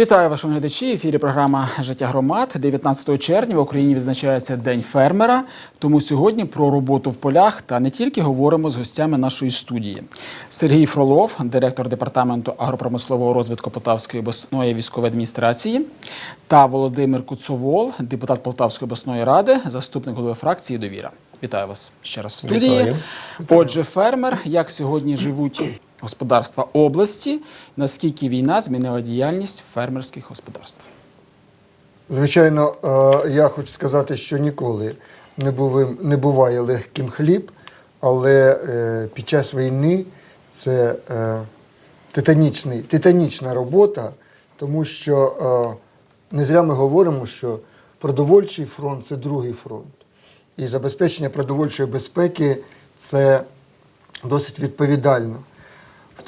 Вітаю ваші глядачі. В ефірі програма Життя громад. 19 червня в Україні відзначається День фермера. Тому сьогодні про роботу в полях та не тільки говоримо з гостями нашої студії. Сергій Фролов, директор департаменту агропромислового розвитку Полтавської обласної військової адміністрації, та Володимир Куцовол, депутат Полтавської обласної ради, заступник голови фракції Довіра. Вітаю вас ще раз в студії. Вітаю. Отже, фермер, як сьогодні живуть господарства області, наскільки війна змінила діяльність фермерських господарств? Звичайно, е, я хочу сказати, що ніколи не, був, не буває легким хліб, але е, під час війни це е, титанічний, титанічна робота, тому що не зря ми говоримо, що продовольчий фронт це другий фронт. І забезпечення продовольчої безпеки це досить відповідально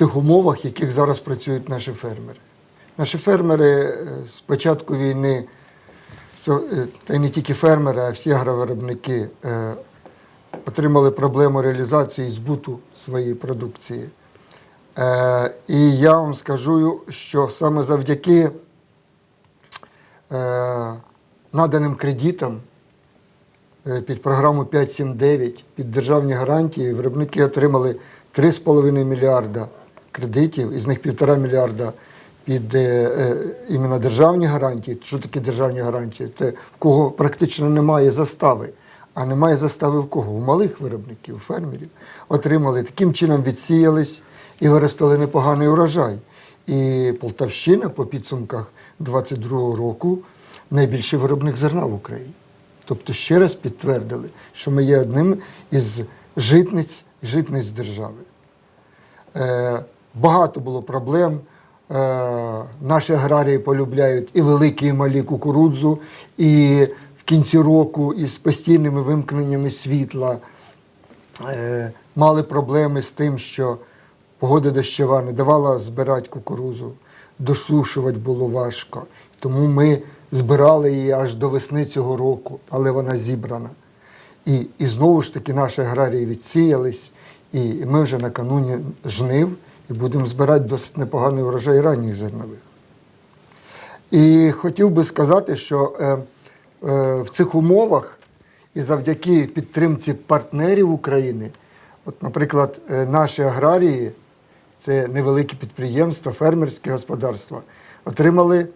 тих умовах, в яких зараз працюють наші фермери. Наші фермери е, з початку війни, е, та й не тільки фермери, а всі агровиробники е, отримали проблему реалізації збуту своєї продукції. І я вам скажу, що саме завдяки наданим кредитам під програму 579, під державні гарантії, виробники отримали 3,5 мільярда кредитів, із них 1,5 мільярда під е, е, іменно державні гарантії. Що таке державні гарантії? Це в кого практично немає застави. А немає застави в кого? У малих виробників, фермерів. Отримали, таким чином відсіялись і виростили непоганий урожай. І Полтавщина по підсумках 22-го року найбільший виробник зерна в Україні. Тобто ще раз підтвердили, що ми є одним із житниць, житниць держави. Е, багато було проблем. Е, наші аграрії полюбляють і великі, і малі кукурудзу, і в кінці року із постійними вимкненнями світла е, мали проблеми з тим, що погода дощова не давала збирати кукурузу, досушувати було важко. Тому ми збирали її аж до весни цього року, але вона зібрана. І, і знову ж таки наші аграрії відсіялись, і ми вже накануні жнив і будемо збирати досить непоганий врожай ранніх зернових. І хотів би сказати, що е, е, в цих умовах і завдяки підтримці партнерів України, от, наприклад, е, наші аграрії, це невеликі підприємства, фермерські господарства, отримали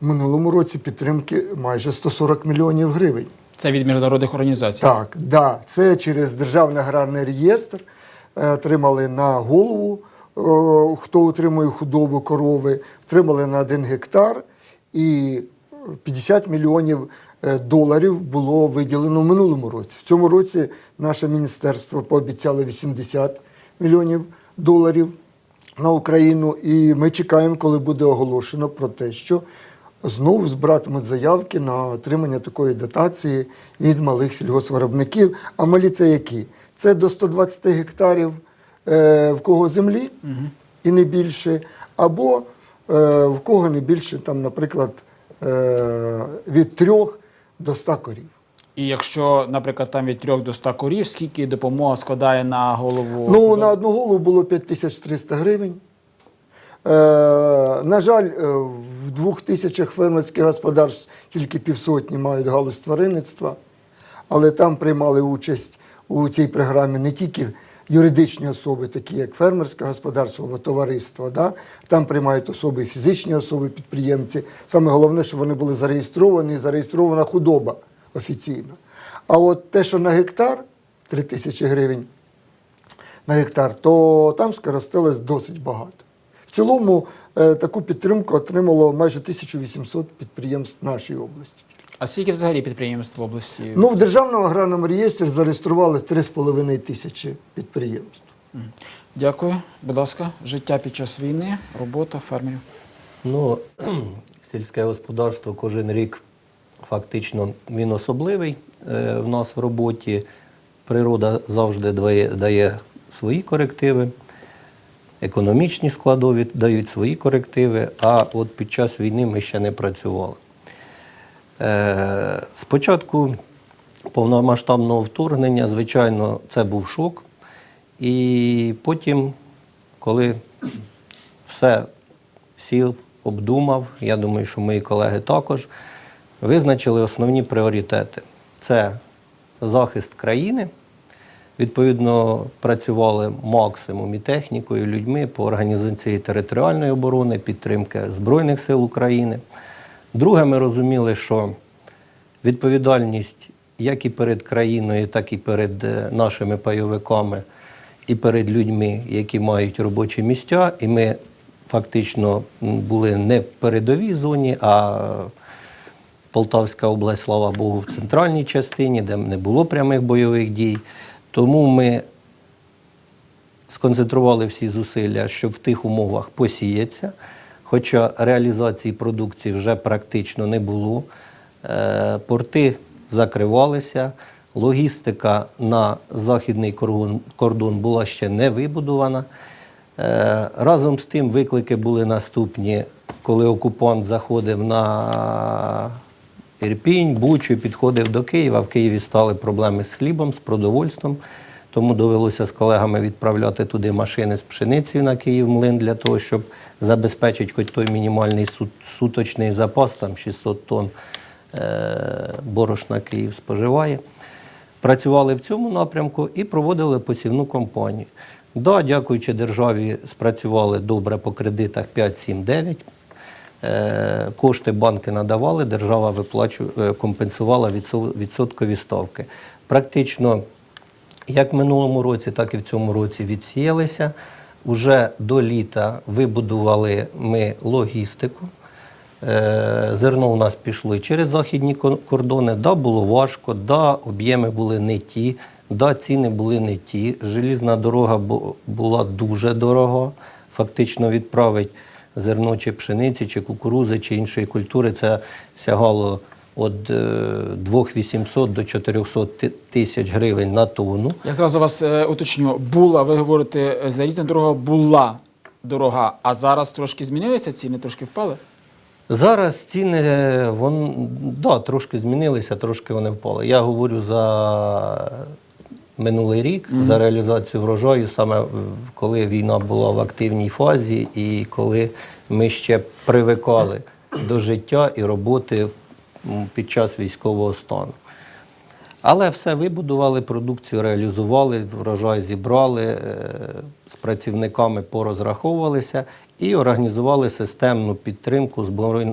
в минулому році підтримки майже 140 мільйонів гривень. Це від міжнародних організацій. Так, да, це через Державний аграрний реєстр отримали на голову, хто утримує худобу корови, отримали на один гектар і 50 мільйонів е, доларів було виділено в минулому році. В цьому році наше міністерство пообіцяло 80 мільйонів доларів на Україну, і ми чекаємо, коли буде оголошено про те, що знову збиратимуть заявки на отримання такої дотації від малих сільгоспвиробників. А малі це які? Це до 120 гектарів е, в кого землі і не більше, або е, в кого не більше, там, наприклад, е, від 3 до 100 корів. І якщо, наприклад, там від 3 до 100 корів, скільки допомога складає на голову? Ну, на одну голову було 5300 гривень. Е, на жаль, в двох тисячах фермерських господарств тільки півсотні мають галузь тваринництва, але там приймали участь у цій програмі не тільки юридичні особи, такі як фермерське господарство або товариство. Да? Там приймають особи, фізичні особи, підприємці. Саме головне, щоб вони були зареєстровані, і зареєстрована худоба офіційно. А от те, що на гектар 3 тисячі гривень на гектар, то там скористалось досить багато. В цілому е, таку підтримку отримало майже 1800 підприємств нашої області. А скільки взагалі підприємств в області? Ну, в Державному аграрному реєстрі зареєстрували 3,5 тисячі підприємств. Дякую. Будь ласка, життя під час війни, робота фермерів. Ну, сільське господарство кожен рік фактично він особливий е, в нас в роботі. Природа завжди дає, дає свої корективи, економічні складові дають свої корективи, а от під час війни ми ще не працювали. Е, Спочатку повномасштабного вторгнення, звичайно, це був шок. І потім, коли все сів, обдумав, я думаю, що мої колеги також, визначили основні пріоритети. Це захист країни. Відповідно, працювали максимум і технікою, і людьми по організації територіальної оборони, підтримки Збройних сил України. Друге, ми розуміли, що відповідальність як і перед країною, так і перед е, нашими пайовиками, і перед людьми, які мають робочі місця. І ми фактично були не в передовій зоні, а Полтавська область, слава Богу, в центральній частині, де не було прямих бойових дій. Тому ми сконцентрували всі зусилля, щоб в тих умовах посіятися. Хоча реалізації продукції вже практично не було. Е, Порти закривалися, логістика на західний кордон- була ще не вибудована. Е, Разом з тим виклики були наступні, коли окупант заходив на Ірпінь, Бучу, підходив до Києва. В Києві стали проблеми з хлібом, з продовольством. Тому довелося з колегами відправляти туди машини з пшеницею на Київ млин для того, щоб забезпечити хоч той мінімальний суточний запас, там 600 тонн е, борошна Київ споживає. Працювали в цьому напрямку і проводили посівну кампанію. Да, дякуючи державі, спрацювали добре по кредитах 5, 7, 9. Е, Кошти банки надавали, держава е, компенсувала відсоткові ставки. Практично як в минулому році, так і в цьому році відсіялися. Уже до літа вибудували ми логістику. Е, Зерно у нас пішло через західні кордони. Да, було важко, да, об'єми були не ті, да, ціни були не ті. Желізна дорога була дуже дорога. Фактично відправить зерно чи пшениці, чи кукурузи, чи іншої культури. Це сягало від е, 2800 до 400 тисяч гривень на тонну. Я зразу вас е, уточню. Була, ви говорите, е, залізна дорога була дорога, а зараз трошки змінилися ціни, трошки впали? Зараз ціни е, вон, да, трошки змінилися, трошки вони впали. Я говорю за минулий рік, за реалізацію врожаю, саме е, коли війна була в активній фазі і коли ми ще привикали до життя і роботи під час військового стану. Але все вибудували, продукцію реалізували, врожай зібрали, е, з працівниками порозраховувалися і організували системну підтримку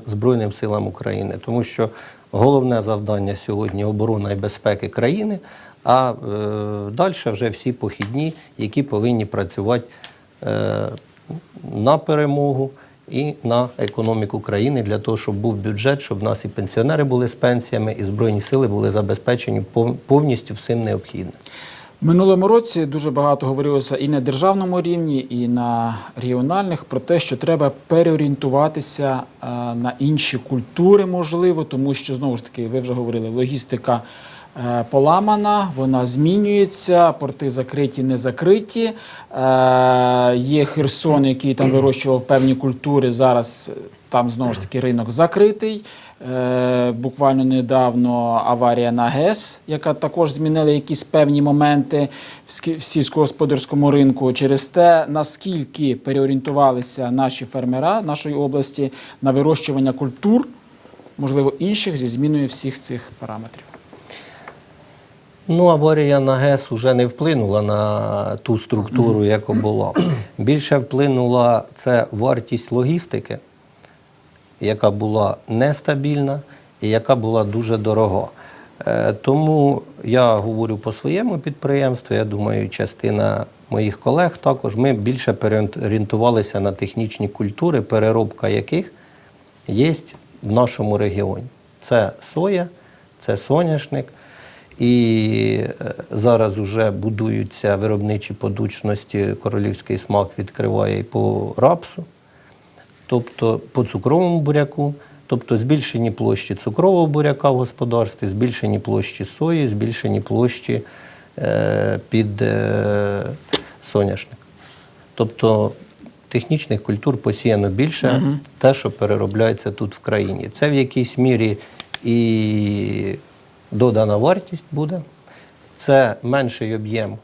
Збройним силам України. Тому що головне завдання сьогодні оборона і безпеки країни, а е, далі вже всі похідні, які повинні працювати е, на перемогу і на економіку країни для того, щоб був бюджет, щоб в нас і пенсіонери були з пенсіями, і збройні сили були забезпечені пов- повністю всім необхідним. Минулому році дуже багато говорилося і на державному рівні, і на регіональних про те, що треба переорієнтуватися е, на інші культури, можливо, тому що знову ж таки, ви вже говорили, логістика поламана, вона змінюється, порти закриті, не закриті. Е, Є Херсон, який там вирощував певні культури. Зараз е, там знову ж таки ринок закритий. Е, Буквально недавно аварія на ГЕС, яка також змінила якісь певні моменти в сільськогосподарському ринку. Через те, наскільки переорієнтувалися наші фермера нашої області на вирощування культур, можливо, інших зі зміною всіх цих параметрів. Ну, аварія на ГЕС вже не вплинула на ту структуру, яка була. Більше вплинула це вартість логістики, яка була нестабільна і яка була дуже дорога. Е, Тому я говорю по своєму підприємству, я думаю, частина моїх колег також. Ми більше переорієнтувалися на технічні культури, переробка яких є в нашому регіоні. Це соя, це соняшник. І е, зараз вже будуються виробничі подучності. Королівський смак відкриває і по рапсу, тобто по цукровому буряку, тобто збільшені площі цукрового буряка в господарстві, збільшені площі сої, збільшені площі е, під е, соняшник. Тобто технічних культур посіяно більше, те, що переробляється тут в країні. Це в якійсь мірі і додана вартість буде, це менший об'єм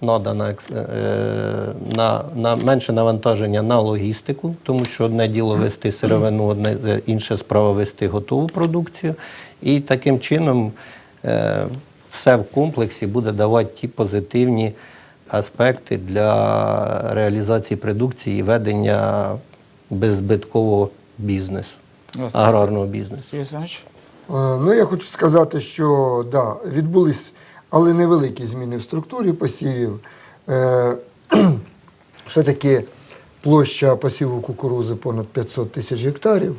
надана е, на, на менше навантаження на логістику, тому що одне діло вести сировину, одне е, інше справа вести готову продукцію. І таким чином е, все в комплексі буде давати ті позитивні аспекти для реалізації продукції і ведення беззбиткового бізнесу, аграрного бізнесу. Е, Ну, я хочу сказати, що да, відбулись, але невеликі зміни в структурі посівів. Е, все-таки площа посіву кукурузи понад 500 тисяч гектарів.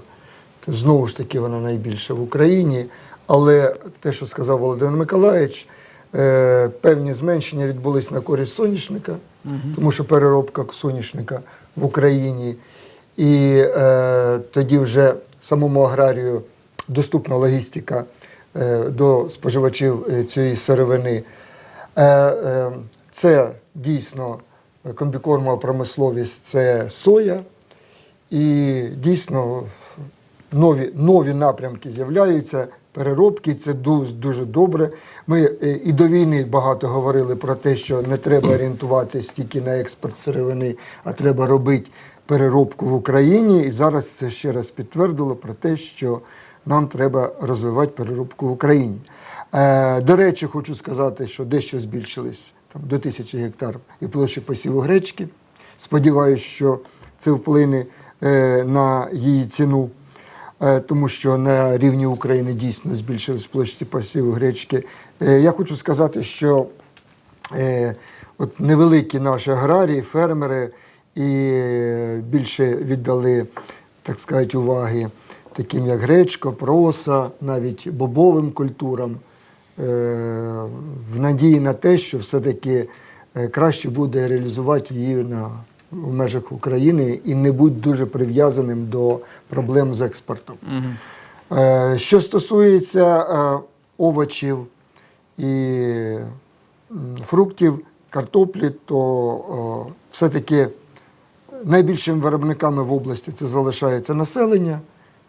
Знову ж таки, вона найбільша в Україні. Але те, що сказав Володимир Миколаївич, е, певні зменшення відбулись на користь соняшника, тому що переробка соняшника в Україні. І е, тоді вже самому аграрію доступна логістика е, до споживачів е, цієї сировини. Е, це дійсно комбікормова промисловість, це соя. І дійсно нові, нові напрямки з'являються, переробки, це дуже, дуже добре. Ми і до війни багато говорили про те, що не треба орієнтуватись тільки на експорт сировини, а треба робити переробку в Україні. І зараз це ще раз підтвердило про те, що нам треба розвивати переробку в Україні. Е, до речі, хочу сказати, що дещо збільшились там, до тисячі гектар і площі посіву гречки. Сподіваюсь, що це вплине е, на її ціну, е, тому що на рівні України дійсно збільшились площі посіву гречки. Я хочу сказати, що от невеликі наші аграрії, фермери і більше віддали, так сказати, уваги таким як гречка, проса, навіть бобовим культурам, е, в надії на те, що все-таки е, краще буде реалізувати її на, в межах України і не бути дуже прив'язаним до проблем з експортом. Е, Що стосується овочів і фруктів, картоплі, то все-таки найбільшими виробниками в області це залишається населення.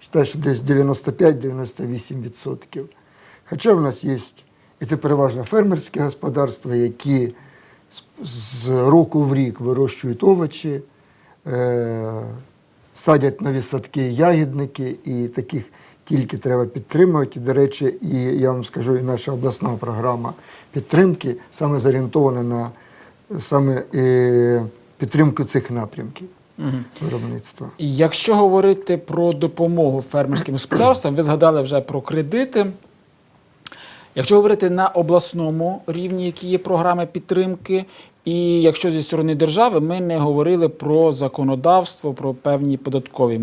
Вважаю, що десь 95-98%. Хоча в нас є, і це переважно фермерські господарства, які з- року в рік вирощують овочі, е, садять нові садки, ягідники, і таких тільки треба підтримувати. До речі, і я вам скажу, і наша обласна програма підтримки саме зорієнтована на саме е, підтримку цих напрямків виробництва. І Якщо говорити про допомогу фермерським господарствам, ви згадали вже про кредити. Якщо говорити на обласному рівні, які є програми підтримки, і якщо зі сторони держави ми не говорили про законодавство, про певні податкові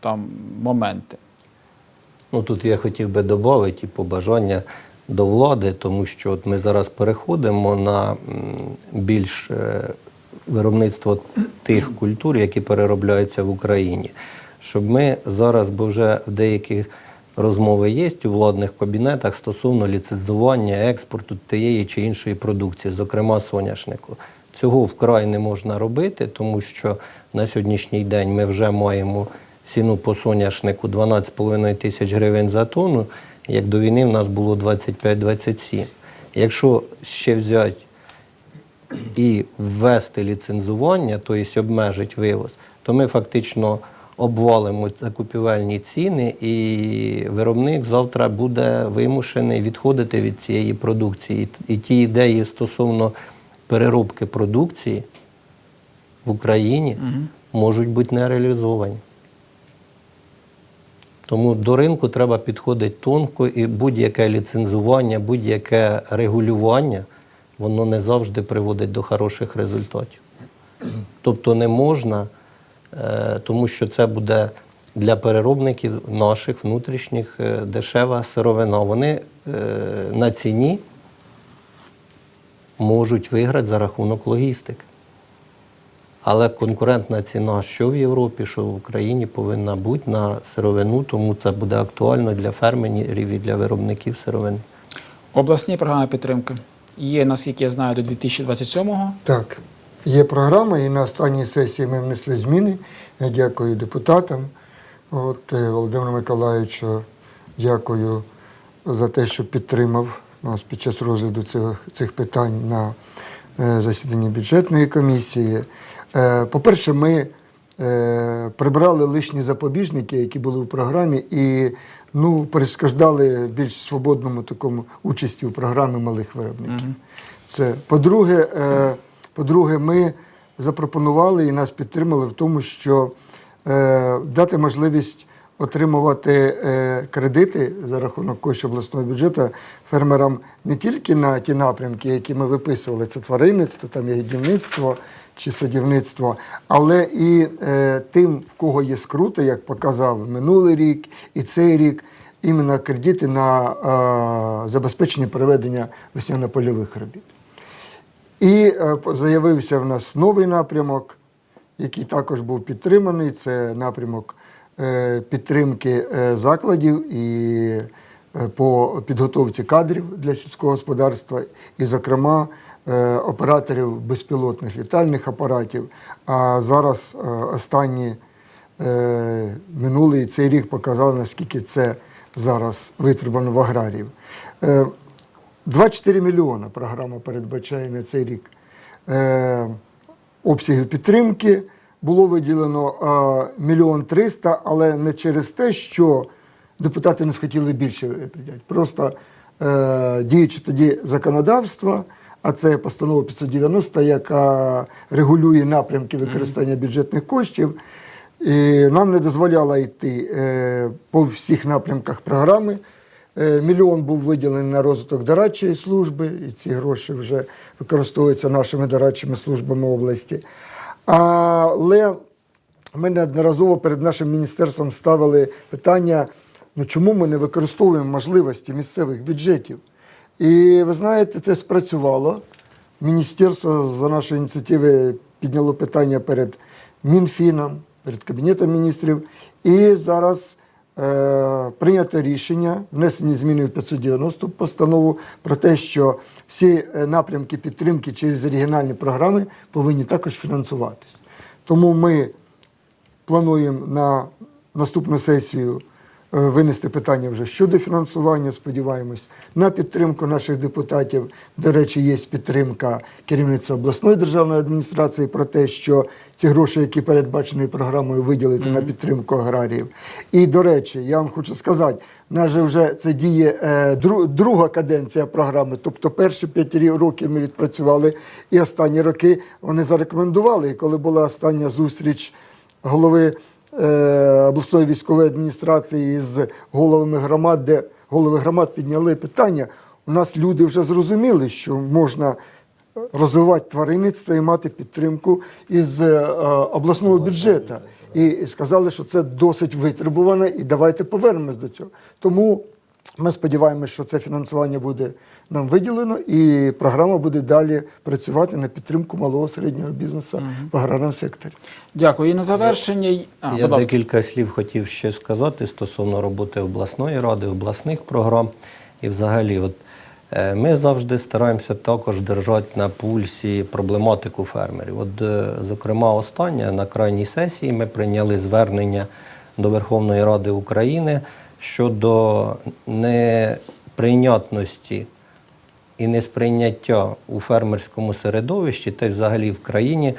там моменти. Ну тут я хотів би додати і побажання до влади, тому що от ми зараз переходимо на більш е, виробництво тих культур, які переробляються в Україні. Щоб ми зараз, бо вже в деяких розмови є у владних кабінетах стосовно ліцензування експорту тієї чи іншої продукції, зокрема соняшнику. Цього вкрай не можна робити, тому що на сьогоднішній день ми вже маємо ціну по соняшнику 12,5 тисяч гривень за тонну, як до війни в нас було 25-27. Якщо ще взяти і ввести ліцензування, тобто обмежити вивоз, то ми фактично обвалимо закупівельні ціни, і виробник завтра буде вимушений відходити від цієї продукції. І ті ідеї стосовно переробки продукції в Україні можуть бути не реалізовані. Тому до ринку треба підходити тонко і будь-яке ліцензування, будь-яке регулювання, воно не завжди приводить до хороших результатів. Тобто не можна, е, тому що це буде для переробників наших внутрішніх е, дешева сировина. Вони е, на ціні можуть виграти за рахунок логістики. Але конкурентна ціна, що в Європі, що в Україні, повинна бути на сировину, тому це буде актуально для фермерів і для виробників сировини. Обласні програми підтримки є, наскільки я знаю, до 2027-го. Так, є програма, і на останній сесії ми внесли зміни. Я дякую депутатам. От, е, Володимиру Миколаївичу, дякую за те, що підтримав нас під час розгляду цих, цих питань на е, засіданні бюджетної комісії. Е, По-перше, ми прибрали лишні запобіжники, які були в програмі, і ну, перешкоджали більш свободному такому участі у програмі малих виробників. Це по-друге, е, по-друге, ми запропонували і нас підтримали в тому, що е, дати можливість отримувати е, кредити за рахунок коштів обласного бюджету фермерам не тільки на ті напрямки, які ми виписували, це тваринництво, там ягідівництво чи садівництво, але і е, тим, в кого є скрути, як показав минулий рік і цей рік, іменно кредити на е, забезпечення проведення весняно-польових робіт. І е, заявився в нас новий напрямок, який також був підтриманий. Це напрямок е, підтримки е, закладів і е, по підготовці кадрів для сільського господарства, і, зокрема, операторів безпілотних літальних апаратів. А зараз е, останні е, минулий цей рік показали, наскільки це зараз витребано в аграріїв. Е, 24 мільйони програма передбачає на цей рік е, обсягів підтримки. Було виділено е, мільйон триста, але не через те, що депутати не схотіли більше виділяти. Просто е, діючи тоді законодавство, а це постанова 590, яка регулює напрямки використання бюджетних коштів. І нам не дозволяло йти е, по всіх напрямках програми. Е, Мільйон був виділений на розвиток дорадчої служби, і ці гроші вже використовуються нашими дорадчими службами області. Але ми неодноразово перед нашим міністерством ставили питання, ну чому ми не використовуємо можливості місцевих бюджетів. І ви знаєте, це спрацювало. Міністерство за нашої ініціативи підняло питання перед Мінфіном, перед Кабінетом міністрів. І зараз е, прийнято рішення, внесені зміни в 590 постанову про те, що всі е, напрямки підтримки через регіональні програми повинні також фінансуватись. Тому ми плануємо на наступну сесію винести питання вже щодо фінансування. Сподіваємось на підтримку наших депутатів. До речі, є підтримка керівництва обласної державної адміністрації про те, що ці гроші, які передбачені програмою, виділити на підтримку аграріїв. І до речі, я вам хочу сказати. в нас же вже це діє е, дру- друга каденція програми, тобто перші п'ять років ми відпрацювали, і останні роки вони зарекомендували. І коли була остання зустріч голови е, обласної військової адміністрації з головами громад, де голови громад підняли питання, у нас люди вже зрозуміли, що можна розвивати тваринництво і мати підтримку із е, е, обласного бюджету. І сказали, що це досить витребувано, і давайте повернемось до цього. Тому ми сподіваємося, що це фінансування буде нам виділено, і програма буде далі працювати на підтримку малого середнього бізнесу в аграрному секторі. Дякую. І на завершення. А, Я декілька слів хотів ще сказати стосовно роботи обласної ради, обласних програм. І взагалі, от, е, ми завжди стараємося також держати на пульсі проблематику фермерів. От, е, зокрема, остання на крайній сесії ми прийняли звернення до Верховної Ради України щодо неприйнятності і несприйняття у фермерському середовищі та й взагалі в країні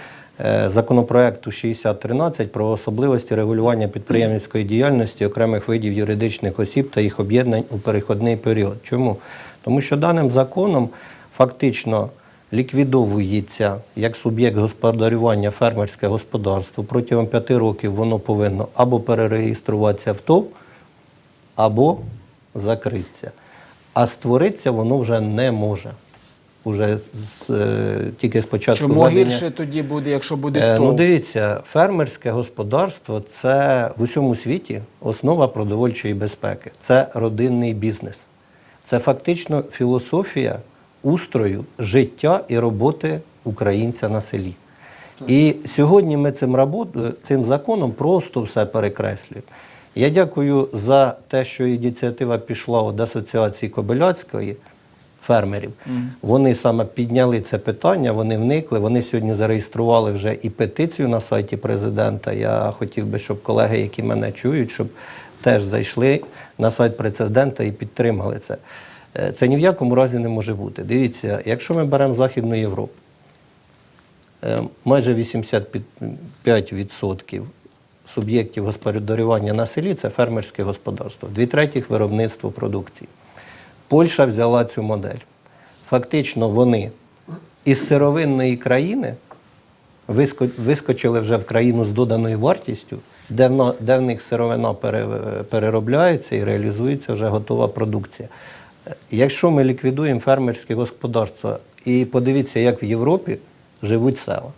е, законопроекту 6013 про особливості регулювання підприємницької діяльності окремих видів юридичних осіб та їх об'єднань у перехідний період. Чому? Тому що даним законом фактично ліквідовується як суб'єкт господарювання фермерське господарство. Протягом п'яти років воно повинно або перереєструватися в ТОВ, або закриться. А створитися воно вже не може. Уже з, е, тільки з початку Чому введення- гірше тоді буде, якщо буде Е, то? Ну, дивіться, фермерське господарство це в усьому світі основа продовольчої безпеки. Це родинний бізнес. Це фактично філософія устрою життя і роботи українця на селі. І сьогодні ми цим, робот- цим законом просто все перекреслюємо. Я дякую за те, що ініціатива пішла від Асоціації Кобиляцької фермерів. Вони саме підняли це питання, вони вникли. Вони сьогодні зареєстрували вже і петицію на сайті президента. Я хотів би, щоб колеги, які мене чують, щоб теж зайшли на сайт президента і підтримали це. Е, Це ні в якому разі не може бути. Дивіться, якщо ми беремо Західну Європу, Е, Майже 85% суб'єктів господарювання на селі це фермерське господарство, дві третіх виробництво продукції. Польща взяла цю модель. Фактично, вони із сировинної країни вискочили вже в країну з доданою вартістю, де в, де в них сировина переробляється і реалізується вже готова продукція. Якщо ми ліквідуємо фермерське господарство, і подивіться, як в Європі живуть села,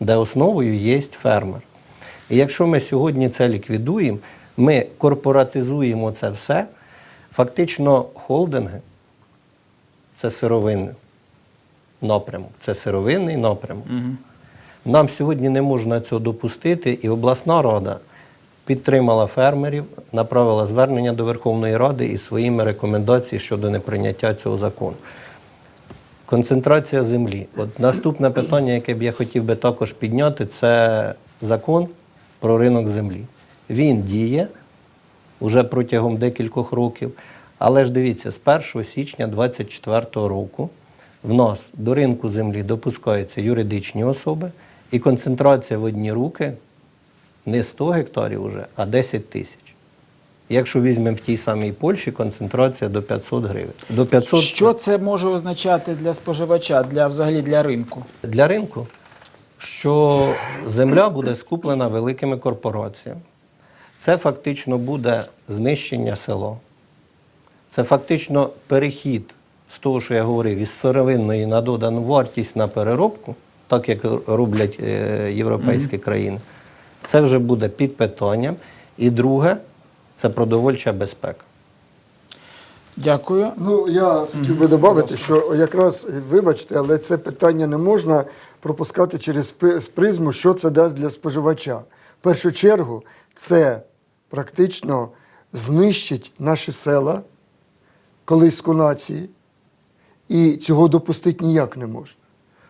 де основою є фермер. І якщо ми сьогодні це ліквідуємо, ми корпоратизуємо це все, фактично холдинги це сировинний напрямок, це сировинний напрямок. Нам сьогодні не можна цього допустити, і обласна рада підтримала фермерів, направила звернення до Верховної Ради із своїми рекомендаціями щодо неприйняття цього закону. Концентрація землі. От наступне питання, яке б я хотів би також підняти, це закон про ринок землі. Він діє уже протягом декількох років. Але ж дивіться, з 1 січня 2024 року в нас до ринку землі допускаються юридичні особи, і концентрація в одні руки не 100 гектарів уже, а 10 тисяч. Якщо візьмемо в тій самій Польщі, концентрація до 500 гривень. До 500 Що це може означати для споживача, для взагалі для ринку? для ринку, що земля буде скуплена великими корпораціями. Це фактично буде знищення села. Це фактично перехід з того, що я говорив, із сировинної на додану вартість на переробку, так як роблять е, європейські країни. Це вже буде під питанням. І друге це продовольча безпека. Дякую. Ну, я хотів би додати, що якраз, вибачте, але це питання не можна пропускати через призму, що це дасть для споживача. В першу чергу, це практично знищить наші села, колиску нації, і цього допустити ніяк не можна.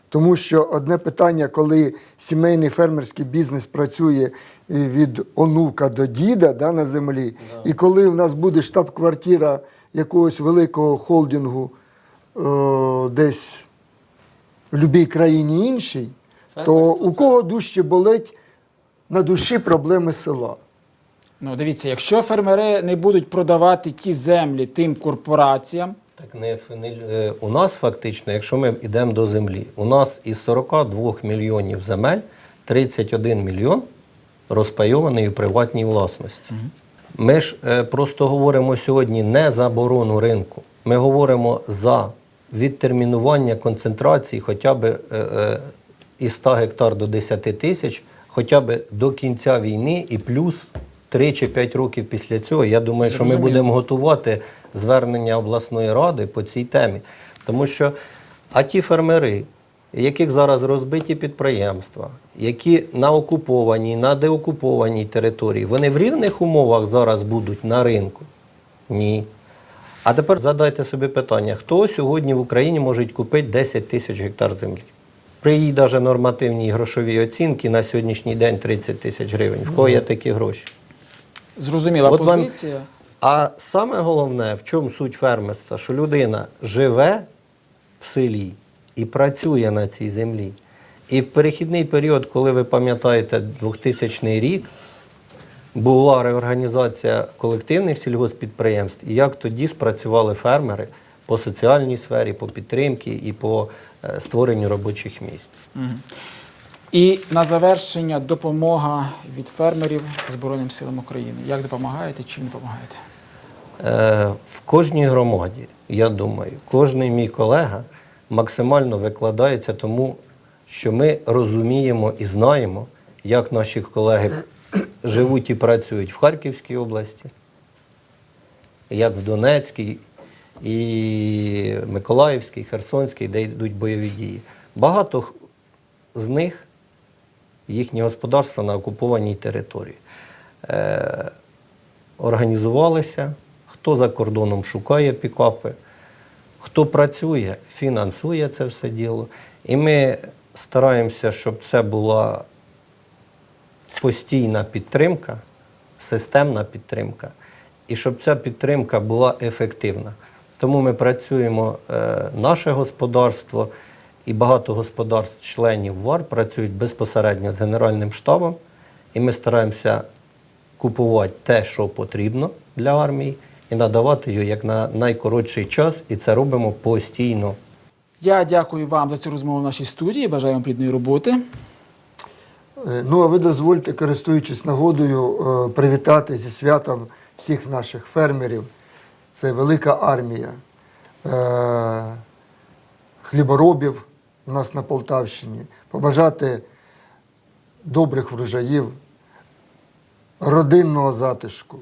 Тому що одне питання, коли сімейний фермерський бізнес працює е, від онука до діда да, на землі, і коли в нас буде штаб-квартира якогось великого холдингу е, десь в будь-якій країні іншій, то у кого дужче болить на душі проблеми села. Ну, дивіться, якщо фермери не будуть продавати ті землі тим корпораціям, Так не, не е, у нас фактично, якщо ми йдемо до землі, у нас із 42 мільйонів земель 31 мільйон розпайований у приватній власності. Ми ж е, просто говоримо сьогодні не за оборону ринку. Ми говоримо за відтермінування концентрації хоча б е, е, із 100 гектар до 10 тисяч, хоча б до кінця війни і плюс 3 чи 5 років після цього. Я думаю, що ми будемо готувати звернення обласної ради по цій темі. Тому що а ті фермери, яких зараз розбиті підприємства, які на окупованій, на деокупованій території, вони в рівних умовах зараз будуть на ринку? Ні. А тепер задайте собі питання, хто сьогодні в Україні може купити 10 тисяч гектар землі? При її навіть нормативній грошовій оцінці на сьогоднішній день 30 тисяч гривень. В кого є такі гроші? зрозуміла От вам- позиція. А саме головне, в чому суть фермерства, що людина живе в селі і працює на цій землі. І в перехідний період, коли ви пам'ятаєте 2000 рік, була реорганізація колективних сільгоспідприємств, і як тоді спрацювали фермери по соціальній сфері, по підтримці і по е, створенню робочих місць. І на завершення допомога від фермерів Збройним силам України. Як допомагаєте, чим допомагаєте? Е, В кожній громаді, я думаю, кожний мій колега максимально викладається тому, що ми розуміємо і знаємо, як наші колеги живуть і працюють в Харківській області, як в Донецькій, і Миколаївській, Херсонській, де йдуть бойові дії. Багато з них їхні господарства на окупованій території. Е, організувалися, хто за кордоном шукає пікапи, хто працює, фінансує це все діло. І ми стараємося, щоб це була постійна підтримка, системна підтримка, і щоб ця підтримка була ефективна. Тому ми працюємо, е, наше господарство і багато господарств-членів ВАР працюють безпосередньо з Генеральним штабом, і ми стараємося купувати те, що потрібно для армії, і надавати його як на найкоротший час, і це робимо постійно. Я дякую вам за цю розмову в нашій студії. Бажаю вам плідної роботи. Е, Ну, а ви дозвольте, користуючись нагодою, е, привітати зі святом всіх наших фермерів. Це велика армія е, хліборобів у нас на Полтавщині. Побажати добрих врожаїв, родинного затишку,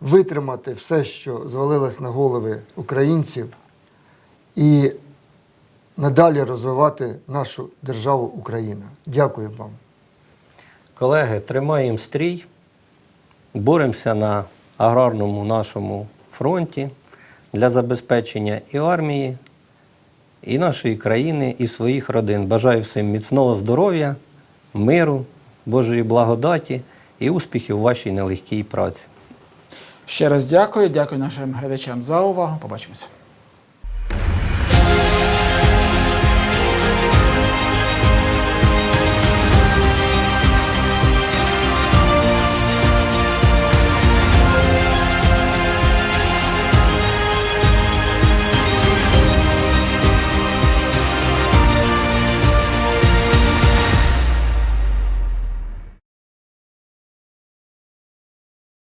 витримати все, що звалилось на голови українців, і надалі розвивати нашу державу Україна. Дякую вам. Колеги, тримаємо стрій, боремося на аграрному нашому фронті для забезпечення і армії, і нашої країни, і своїх родин. Бажаю всім міцного здоров'я, миру, Божої благодаті і успіхів у вашій нелегкій праці. Ще раз дякую. Дякую нашим глядачам за увагу. Побачимося.